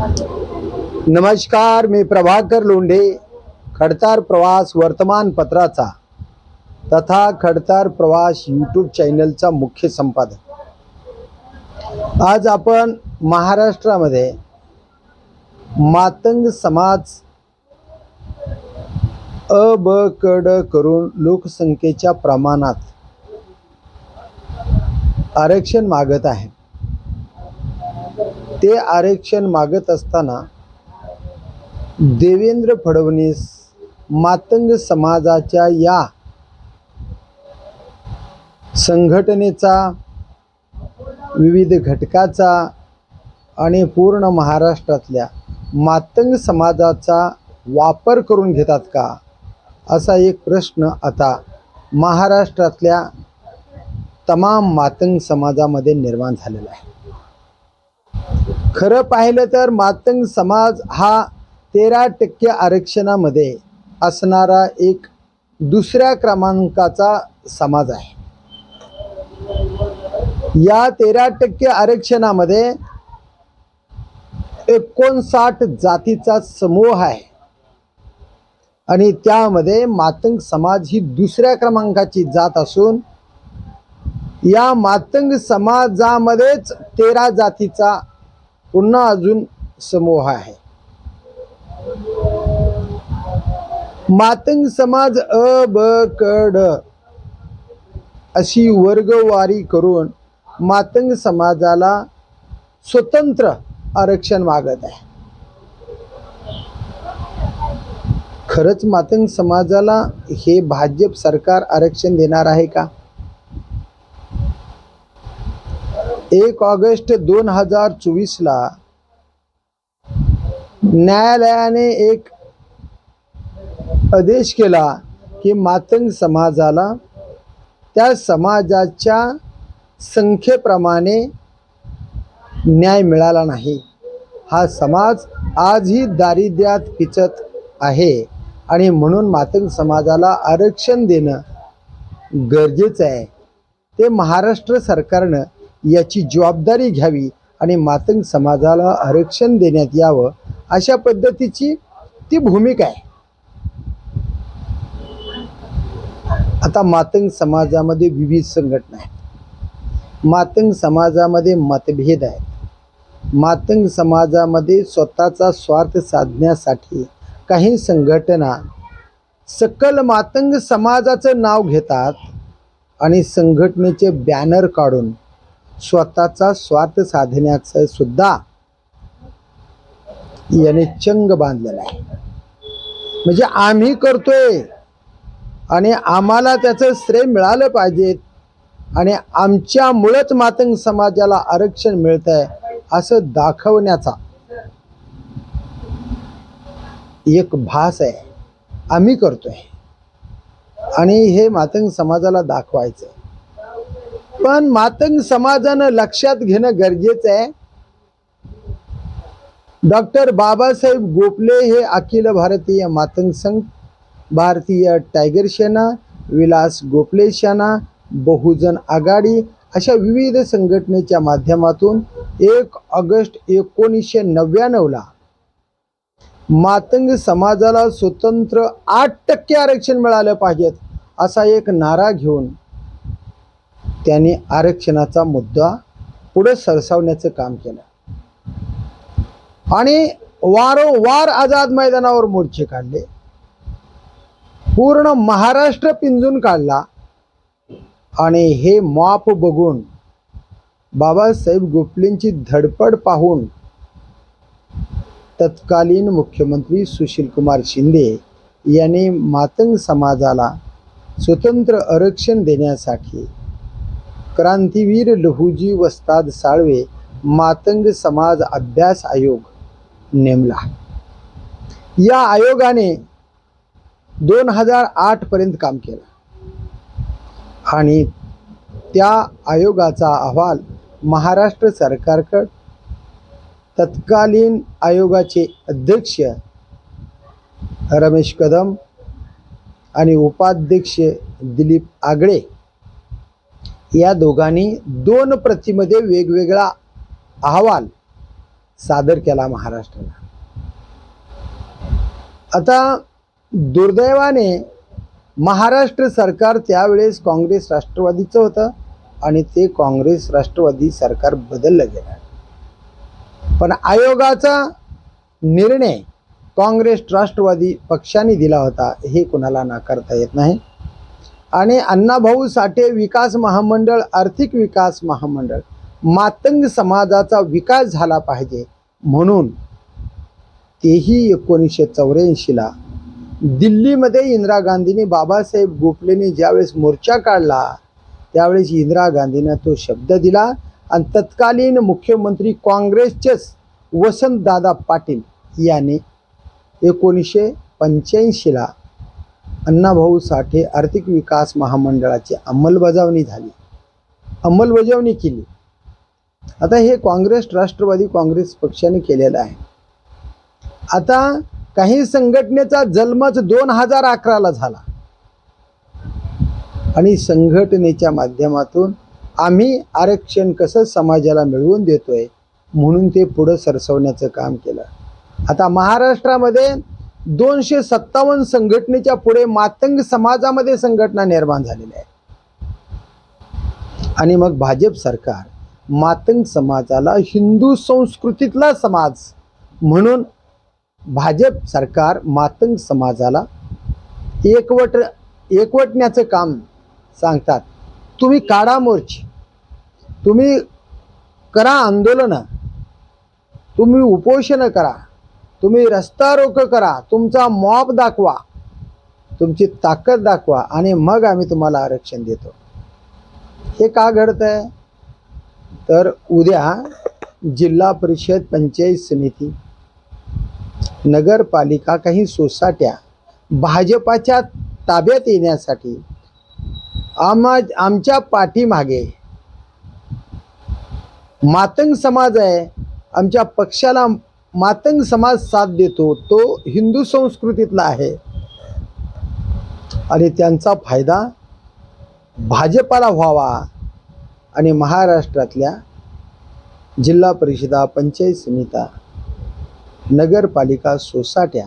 नमस्कार मी प्रभाकर लोंढे खडतार प्रवास वर्तमानपत्राचा तथा खडतार प्रवास यूट्यूब चॅनलचा मुख्य संपादक. आज आपण महाराष्ट्रामध्ये मातंग समाज अ ब करून लोकसंख्येच्या प्रमाणात आरक्षण मागत आहे. ते आरक्षण मागत असताना देवेंद्र फडणवीस मातंग समाजाच्या या संघटनेचा विविध घटकाचा आणि पूर्ण महाराष्ट्रातल्या मातंग समाजाचा वापर करून घेतात का? असा एक प्रश्न आता महाराष्ट्रातल्या तमाम मातंग समाजामध्ये निर्माण झालेला आहे. खरं पाहिलं तर मातंग समाज हा तेरा टक्के आरक्षणामध्ये असणारा एक दुसऱ्या क्रमांकाचा समाज आहे. या तेरा टक्के आरक्षणामध्ये एकोणसाठ जातीचा समूह आहे. आणि त्यामध्ये मातंग समाज ही दुसऱ्या क्रमांकाची जात असून या मातंग समाजामध्येच तेरा जातीचा पुन्हा अजून समूह आहे. मातंग समाज अ ब कड अशी वर्गवारी करून मातंग समाजाला स्वतंत्र आरक्षण मागत आहे. खरंच मातंग समाजाला हे भाजप सरकार आरक्षण देणार आहे का? एक ऑगस्ट दोन हजार चोवीसला न्यायालयाने एक आदेश केला की मातंग समाजाला त्या समाजाच्या संख्येप्रमाणे न्याय मिळाला नाही. हा समाज आजही दारिद्र्यात पिचत आहे आणि म्हणून मातंग समाजाला आरक्षण देणं गरजेचं आहे. ते महाराष्ट्र सरकारनं याची जबाबदारी घ्यावी आणि मातंग समाजाला आरक्षण देण्यात यावं अशा पद्धतीची ती भूमिका आहे. आता मातंग समाजामध्ये विविध संघटना आहेत. मातंग समाजामध्ये मतभेद आहेत. मातंग समाजामध्ये स्वतःचा स्वार्थ साधण्यासाठी काही संघटना सकल मातंग समाजाचं नाव घेतात आणि संघटनेचे बॅनर काढून स्वतःचा स्वार्थ साधण्याचं सुद्धा याने चंग बांधलेला आहे. म्हणजे आम्ही करतोय आणि आम्हाला त्याचं श्रेय मिळालं पाहिजे आणि आमच्यामुळंच मातंग समाजाला आरक्षण मिळत आहे असं दाखवण्याचा एक भास आहे. आम्ही करतोय. आणि हे मातंग समाजाला दाखवायचं आहे. पण मातंग समाजानं लक्षात घेणं गरजेचं आहे. डॉक्टर बाबासाहेब गोपले हे अखिल भारतीय मातंग संघ भारतीय टायगर सेना विलास गोपले सेना बहुजन आघाडी अशा विविध संघटनेच्या माध्यमातून एक ऑगस्ट एकोणीसशे नव्याण्णवला मातंग समाजाला स्वतंत्र आठ टक्के आरक्षण मिळालं पाहिजेत असा एक नारा घेऊन त्यांनी आरक्षणाचा मुद्दा पुढे सरसावण्याचं काम केलं. आणि वारंवार आझाद मैदानावर मोर्चे काढले. पूर्ण महाराष्ट्र पिंजून काढला. आणि हे माप बघून बाबासाहेब गोखलेंची धडपड पाहून तत्कालीन मुख्यमंत्री सुशीलकुमार शिंदे यांनी मातंग समाजाला स्वतंत्र आरक्षण देण्यासाठी क्रांतीवीर लहुजी वस्ताद साळवे मातंग समाज अभ्यास आयोग नेमला. या आयोगाने दोन हजार आठपर्यंत काम केलं. आणि त्या आयोगाचा अहवाल महाराष्ट्र सरकारकड तत्कालीन आयोगाचे अध्यक्ष रमेश कदम आणि उपाध्यक्ष दिलीप आगळे या दोघांनी दोन प्रतीमध्ये वेगवेगळा अहवाल सादर केला महाराष्ट्राला. आता दुर्दैवाने महाराष्ट्र सरकार त्यावेळेस काँग्रेस राष्ट्रवादीचं होतं आणि ते काँग्रेस राष्ट्रवादी सरकार बदललं गेलं. पण आयोगाचा निर्णय काँग्रेस राष्ट्रवादी पक्षाने दिला होता हे कुणाला नाकारता येत नाही. आणि अण्णाभाऊ साठे विकास महामंडळ आर्थिक विकास महामंडळ. मातंग समाजाचा विकास झाला पाहिजे. म्हणून तेही एकोणीसशे चौऱ्याऐंशीला दिल्लीमध्ये इंदिरा गांधीने बाबासाहेब गोखलेने ज्यावेळेस मोर्चा काढला त्यावेळेस इंदिरा गांधीनं तो शब्द दिला. आणि तत्कालीन मुख्यमंत्री काँग्रेसचेच वसंतदादा पाटील यांनी एकोणीसशे पंच्याऐंशीला अण्णाभाऊ साठे आर्थिक विकास महामंडळाची अंमलबजावणी झाली. अंमलबजावणी केली. आता हे काँग्रेस राष्ट्रवादी काँग्रेस पक्षाने केलेलं आहे. आता काही संघटनेचा जन्मच दोन हजार अकराला झाला. आणि संघटनेच्या माध्यमातून आम्ही आरक्षण कसं समाजाला मिळवून देतोय म्हणून ते पुढं सरसवण्याचं काम केलं. आता महाराष्ट्रामध्ये दोनशे सत्तावन्न संघटनेच्या पुढे मातंग समाजामध्ये संघटना निर्माण झालेल्या आहे. आणि मग भाजप सरकार मातंग समाजाला हिंदू संस्कृतीतला समाज म्हणून भाजप सरकार मातंग समाजाला एकवट एकवटण्याचं काम सांगतात. तुम्ही काढा मोर्चे तुम्ही करा आंदोलनं तुम्ही उपोषणं करा. तुम्ही रस्ता रोक करा तुमचा मॉब दाखवा तुमची ताकद दाखवा आणि मग आम्ही तुम्हाला आरक्षण देतो. हे का घडत आहे तर उद्या जिल्हा परिषद पंचायत समिती नगरपालिका काही सोसाट्या भाजपाच्या ताब्यात येण्यासाठी आम्हा आमच्या पाठीमागे मातंग समाज आहे आमच्या पक्षाला मातंग समाज साथ देतो तो हिंदू संस्कृतीतला आहे. आणि त्यांचा फायदा भाजपाला व्हावा आणि महाराष्ट्रातल्या जिल्हा परिषदा पंचायत समिता नगरपालिका सोसाट्या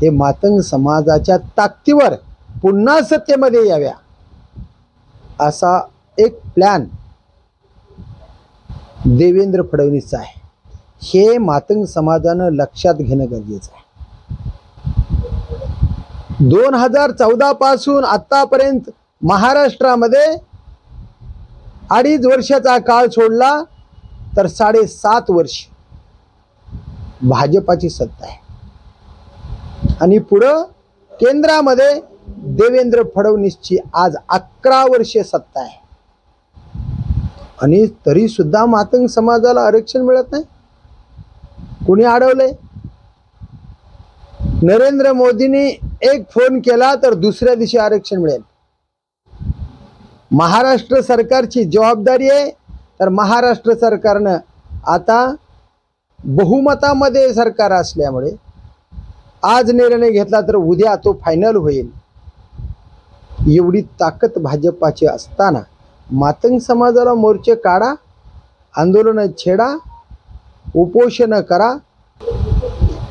हे मातंग समाजाच्या ताकदीवर पुन्हा सत्तेमध्ये याव्या असा एक प्लॅन देवेंद्र फडणवीसचा आहे. हे मातंग समाजानं लक्षात घेणं गरजेचं आहे. दोन हजार चौदा पासून आतापर्यंत महाराष्ट्रामध्ये अडीच वर्षाचा काळ सोडला तर साडेसात वर्ष भाजपाची सत्ता आहे. आणि पुढं केंद्रामध्ये देवेंद्र फडणवीसची आज अकरा वर्षे सत्ता आहे. आणि तरी सुद्धा मातंग समाजाला आरक्षण मिळत नाही. कुणी अडवलंय? नरेंद्र मोदींनी एक फोन केला तर दुसऱ्या दिवशी आरक्षण मिळेल. महाराष्ट्र सरकारची जबाबदारी आहे तर महाराष्ट्र सरकारनं आता बहुमतामध्ये सरकार असल्यामुळे आज निर्णय घेतला तर उद्या तो फायनल होईल. एवढी ताकद भाजपाची असताना मातंग समाजाला मोर्चे काढा आंदोलन छेडा उपोषण करा.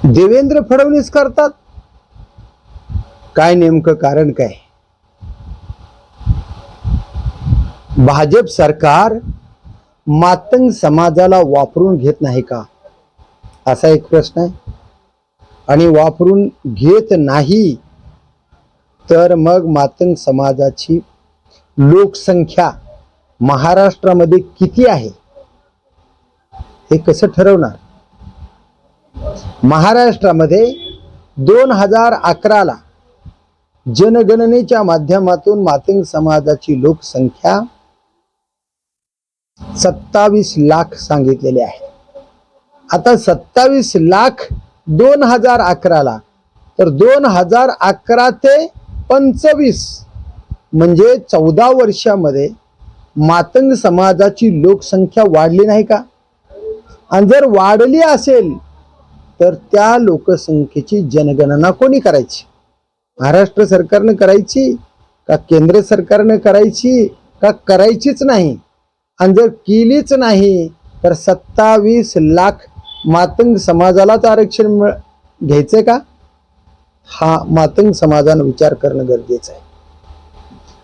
देवेंद्र फडणवीस करतात. काय नेमकं कारण काय? भाजप सरकार मातंग समाजाला वापरून घेत नाही का? असा एक प्रश्न आहे. आणि वापरून घेत नाही तर मग मातंग समाजाची लोकसंख्या महाराष्ट्रामध्ये किती आहे? हे कसं ठरवणार? महाराष्ट्रामध्ये दोन हजार अकराला जनगणनेच्या माध्यमातून मातंग समाजाची लोकसंख्या सत्तावीस लाख सांगितलेली आहे. आता सत्तावीस लाख दोन हजार अकराला तर दोन हजार अकरा ते पंचवीस म्हणजे चौदा वर्षामध्ये मातंग समाजाची लोकसंख्या वाढली नाही का? आणि जर वाढली असेल तर त्या लोकसंख्येची जनगणना कोणी करायची? महाराष्ट्र सरकारनं करायची का केंद्र सरकारनं करायची का करायचीच नाही? आणि जर केलीच नाही तर सत्तावीस लाख मातंग समाजालाच आरक्षण मिळ घ्यायचं का? हा मातंग समाजानं विचार करणं गरजेचं आहे.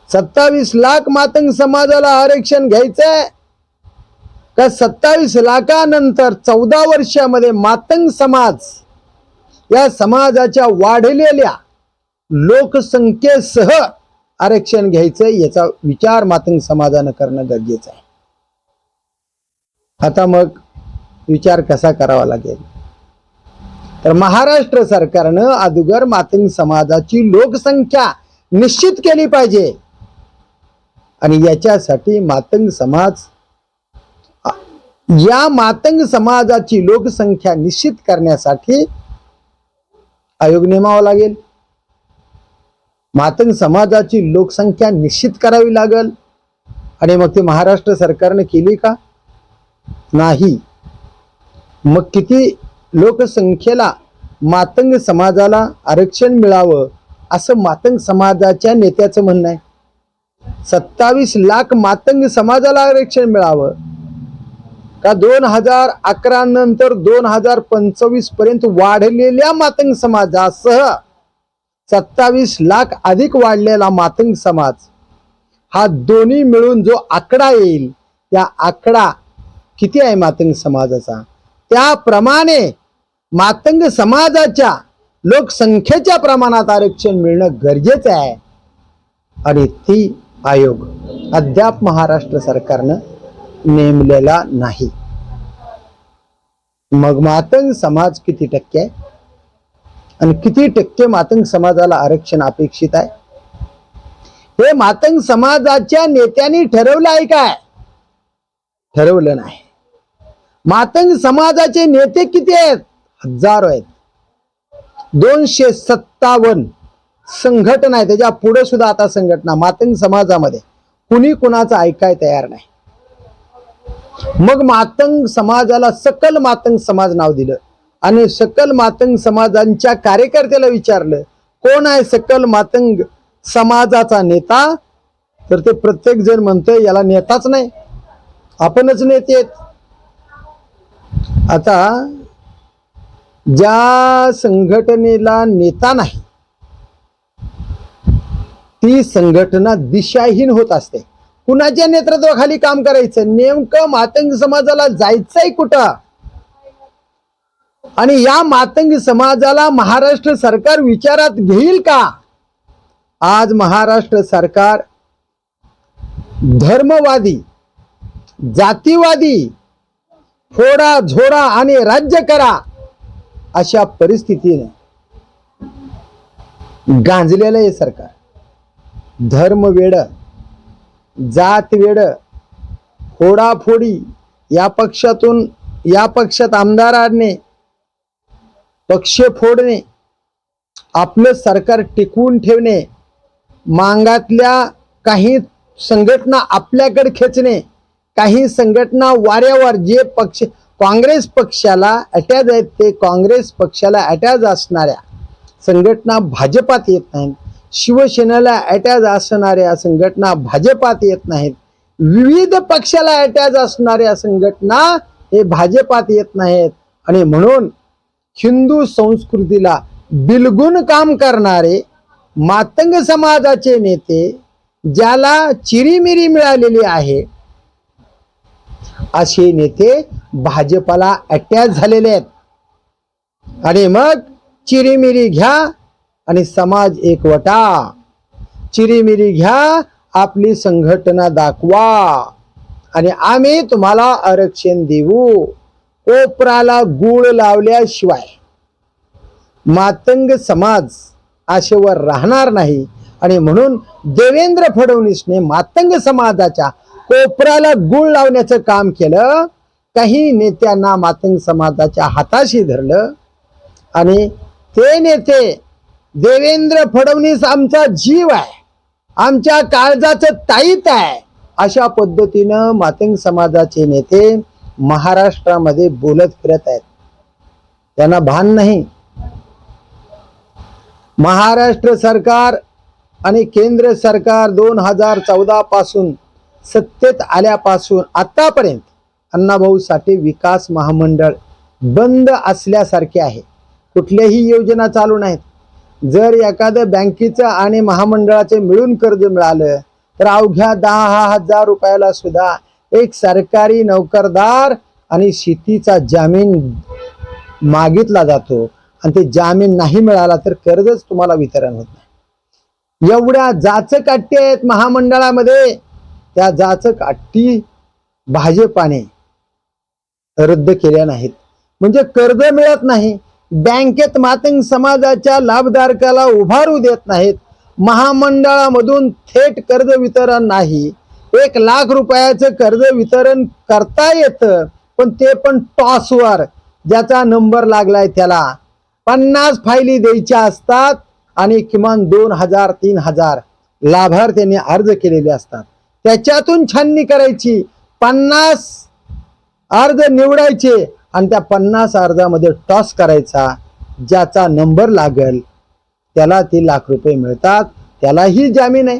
सत्तावीस लाख मातंग समाजाला आरक्षण घ्यायचंय त्या सत्तावीस लाखानंतर चौदा वर्षामध्ये मातंग समाज या समाजाच्या वाढलेल्या लोकसंख्येसह आरक्षण घ्यायचं याचा विचार मातंग समाजानं करणं गरजेचं आहे. आता मग विचार कसा करावा लागेल? तर महाराष्ट्र सरकारनं अदुगर मातंग समाजाची लोकसंख्या निश्चित केली पाहिजे. आणि याच्यासाठी मातंग समाज या मातंग समाजाची लोकसंख्या निश्चित करण्यासाठी आयोग नेमावा लागेल. मातंग समाजाची लोकसंख्या निश्चित करावी लागेल. आणि मग ते महाराष्ट्र सरकारने केली का? नाही. मग किती लोकसंख्येला मातंग समाजाला आरक्षण मिळावं असं मातंग समाजाच्या नेत्याचं म्हणणं आहे. सत्तावीस लाख मातंग समाजाला आरक्षण मिळावं. का दोन हजार अकरा नंतर दोन हजार पंचवीसपर्यंत वाढलेल्या मातंग समाजासह सत्तावीस लाख अधिक वाढलेला मातंग समाज. हा दोन्ही मिळून जो आकडा येईल त्या आकडा किती आहे मातंग समाजाचा? त्याप्रमाणे मातंग समाजाच्या लोकसंख्येच्या प्रमाणात आरक्षण मिळणं गरजेचं आहे. आणि ती आयोग अद्याप महाराष्ट्र सरकारनं नेमलेला नाही. मग मातंग समाज किती टक्के आहे? आणि किती टक्के मातंग समाजाला आरक्षण अपेक्षित आहे? हे मातंग समाजाच्या नेत्यांनी ठरवलं आहे काय? ठरवलं नाही. मातंग समाजाचे नेते किती आहेत? हजारो आहेत. दोनशे सत्तावन्न संघटना आहे त्याच्या पुढे सुद्धा आता संघटना मातंग समाजामध्ये. कुणी कुणाचं ऐकाय तयार नाही. मग मातंग समाजाला सकल मातंग समाज नाव दिलं. आणि सकल मातंग समाजांच्या कार्यकर्त्याला विचारलं कोण आहे सकल मातंग समाजाचा नेता? तर ते प्रत्येक जण म्हणतोय याला नेताच नाही. आपणच नेते आहेत. आता ज्या संघटनेला नेता नाही ती संघटना दिशाहीन होत असते. कुणाच्या नेतृत्वाखाली काम करायचं? नेमकं मातंग समाजाला जायचंय कुठं? आणि या मातंग समाजाला महाराष्ट्र सरकार विचारात घेईल का? आज महाराष्ट्र सरकार धर्मवादी जातीवादी फोडा झोडा आणि राज्य करा अशा परिस्थितीने गांजलेलं आहे सरकार. धर्म वेड. जात वेड फोडाफोडी या पक्षातून या पक्षात आमदार आणणे पक्ष फोडणे आपलं सरकार टिकवून ठेवणे मांगातल्या काही संघटना आपल्याकडे खेचणे काही संघटना वाऱ्यावर जे पक्ष काँग्रेस पक्षाला अटॅच आहेत ते काँग्रेस पक्षाला अटॅच असणाऱ्या संघटना भाजपात येत नाहीत. शिवसेनेला अटॅच असणाऱ्या संघटना भाजपात येत नाहीत. विविध पक्षाला अटॅच असणाऱ्या संघटना हे भाजपात येत नाहीत. आणि म्हणून हिंदू संस्कृतीला बिलगुन काम करणारे मातंग समाजाचे नेते ज्याला चिरीमिरी मिळालेली आहे असे नेते भाजपाला अटॅच झालेले आहेत. आणि मग चिरीमिरी घ्या आणि समाज एकवटा. चिरीमिरी घ्या आपली संघटना दाखवा. आणि आम्ही तुम्हाला आरक्षण देऊ. कोपराला गुळ लावल्याशिवाय मातंग समाज आशेवर राहणार नाही. आणि म्हणून देवेंद्र फडणवीसने मातंग समाजाच्या कोपराला गुळ लावण्याचं काम केलं. काही नेत्यांना मातंग समाजाच्या हाताशी धरलं. आणि ते नेते देवेंद्र फडणवीस आमचा जीव आहे आमच्या काळजाचं ताईत आहे अशा पद्धतीनं मातंग समाजाचे नेते महाराष्ट्रामध्ये बोलत फिरत आहेत. त्यांना भान नाही. महाराष्ट्र सरकार आणि केंद्र सरकार दोन हजार चौदा पासून सत्तेत आल्यापासून आतापर्यंत अण्णाभाऊ साठे विकास महामंडळ बंद असल्यासारखे आहे. कुठल्याही योजना चालू नाहीत. जर एखादं बँकेचं आणि महामंडळाचे मिळून कर्ज मिळालं तर अवघ्या दहा हजार रुपयाला सुद्धा एक सरकारी नोकरदार आणि शेतीचा जामीन मागितला जातो. आणि ते जामीन नाही मिळाला तर कर्जच तुम्हाला वितरण होत नाही. एवढ्या जाचक अट्टी आहेत महामंडळामध्ये. त्या जाचक अट्टी भाजपाने रद्द केल्या नाहीत. म्हणजे कर्ज मिळत नाही. बँकेत मातंग समाजाच्या लाभधारकाला उभारू देत नाहीत. महामंडळामधून थेट कर्ज वितरण नाही. एक लाख रुपयाचं कर्ज वितरण करता येतं पण ते पण टॉसवर. ज्याचा नंबर लागलाय त्याला. पन्नास फायली द्यायच्या असतात आणि किमान दोन हजार तीन हजार लाभार्थ्यांनी अर्ज केलेले असतात. त्याच्यातून छाननी करायची. पन्नास अर्ज निवडायचे. आणि त्या पन्नास अर्जामध्ये टॉस करायचा ज्याचा नंबर लागल त्याला ती लाख रुपये मिळतात. त्यालाही जामीन आहे.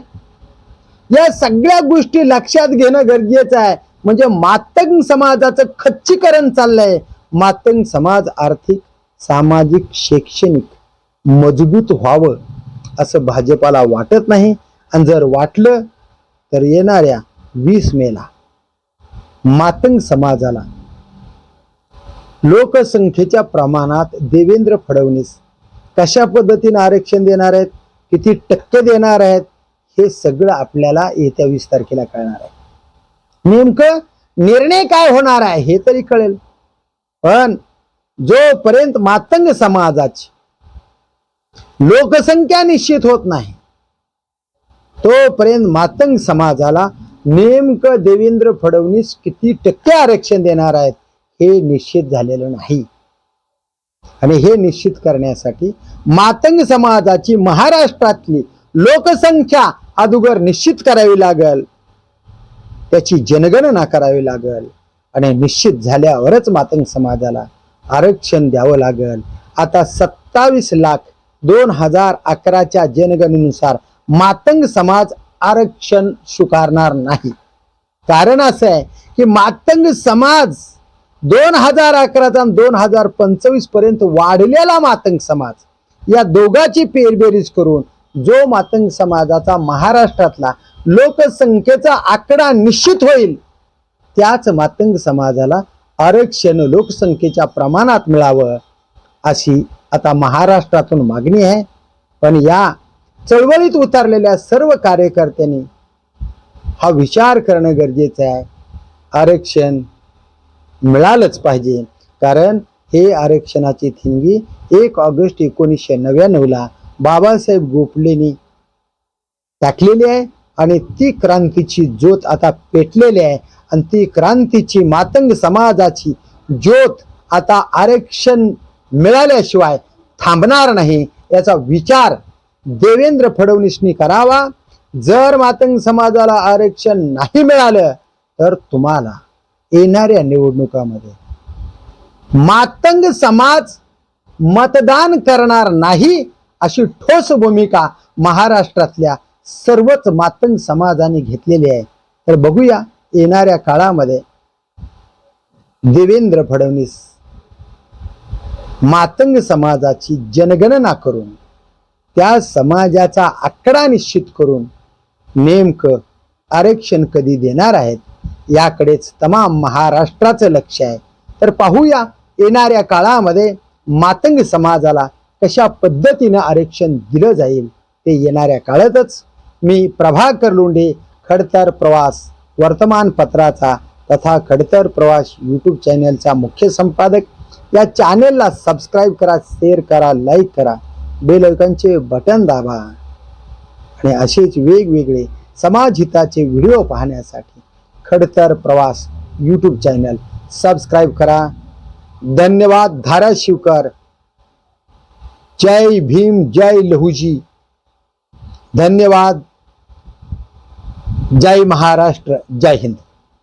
या सगळ्या गोष्टी लक्षात घेणं गरजेचं आहे. म्हणजे मातंग समाजाचं खच्चीकरण चाललंय. मातंग समाज आर्थिक सामाजिक शैक्षणिक मजबूत व्हावं असं भाजपाला वाटत नाही. आणि जर वाटलं तर येणाऱ्या वीस मेला मातंग समाजाला लोकसंख्येच्या प्रमाणात देवेंद्र फडणवीस कशा पद्धतीने आरक्षण देणार आहेत किती टक्के देणार आहेत हे सगळं आपल्याला येत्या वीस तारखेला कळणार आहे. नेमकं निर्णय काय होणार आहे हे तरी कळेल. पण जोपर्यंत मातंग समाजाची लोकसंख्या निश्चित होत नाही तोपर्यंत मातंग समाजाला नेमकं देवेंद्र फडणवीस किती टक्के आरक्षण देणार आहेत हे निश्चित झालेलं नाही. आणि हे निश्चित करण्यासाठी मातंग समाजाची महाराष्ट्रातली लोकसंख्या अगोदर निश्चित करावी लागल. त्याची जनगणना करावी लागल. आणि निश्चित झाल्यावरच मातंग समाजाला आरक्षण द्यावं लागल. आता सत्तावीस लाख दोन हजार अकराच्या जनगणनेनुसार मातंग समाज आरक्षण स्वीकारणार नाही. कारण असं आहे की मातंग समाज दोन हजार अकराचा दोन हजार पंचवीसपर्यंत वाढलेला मातंग समाज. या दोघाची पेरबेरीज करून जो मातंग समाजाचा महाराष्ट्रातला लोकसंख्येचा आकडा निश्चित होईल त्याच मातंग समाजाला आरक्षण लोकसंख्येच्या प्रमाणात मिळावं अशी आता महाराष्ट्रातून मागणी आहे. पण या चळवळीत उतरलेल्या सर्व कार्यकर्त्यांनी हा विचार करणं गरजेचं आहे. आरक्षण मिळालंच पाहिजे. कारण हे आरक्षणाची थिंगी एक ऑगस्ट एकोणीसशे नव्याण्णवला बाबासाहेब गोपलेनी टाकलेली आहे आणि ती क्रांतीची ज्योत आता पेटलेली आहे. आणि ती क्रांतीची मातंग समाजाची ज्योत आता आरक्षण मिळाल्याशिवाय थांबणार नाही याचा विचार देवेंद्र फडणवीसनी करावा. जर मातंग समाजाला आरक्षण नाही मिळालं तर तुम्हाला येणाऱ्या निवडणुकामध्ये. मातंग समाज मतदान करणार नाही अशी ठोस भूमिका महाराष्ट्रातल्या सर्वच मातंग समाजाने घेतलेली आहे. तर बघूया येणाऱ्या काळामध्ये देवेंद्र फडणवीस मातंग समाजाची जनगणना करून त्या समाजाचा आकडा निश्चित करून नेमकं आरक्षण कधी देणार आहेत? याकडेच तमाम महाराष्ट्राचं लक्ष आहे. तर पाहूया येणाऱ्या काळामध्ये मातंग समाजाला कशा पद्धतीनं आरक्षण दिलं जाईल ते येणाऱ्या काळातच. मी प्रभाकर लोंढे खडतर प्रवास वर्तमानपत्राचा तथा खडतर प्रवास यूट्यूब चॅनलचा मुख्य संपादक. या चॅनेलला सबस्क्राईब करा शेअर करा लाईक करा. बेल बटन दाबा. आणि असेच वेगवेगळे समाजहिताचे व्हिडिओ पाहण्यासाठी खडतर प्रवास यूट्यूब चैनल। सबस्क्राईब करा। धन्यवाद, धारा शिवकर। जय भीम, जय लहूजी धन्यवाद। जय महाराष्ट्र, जय हिंद।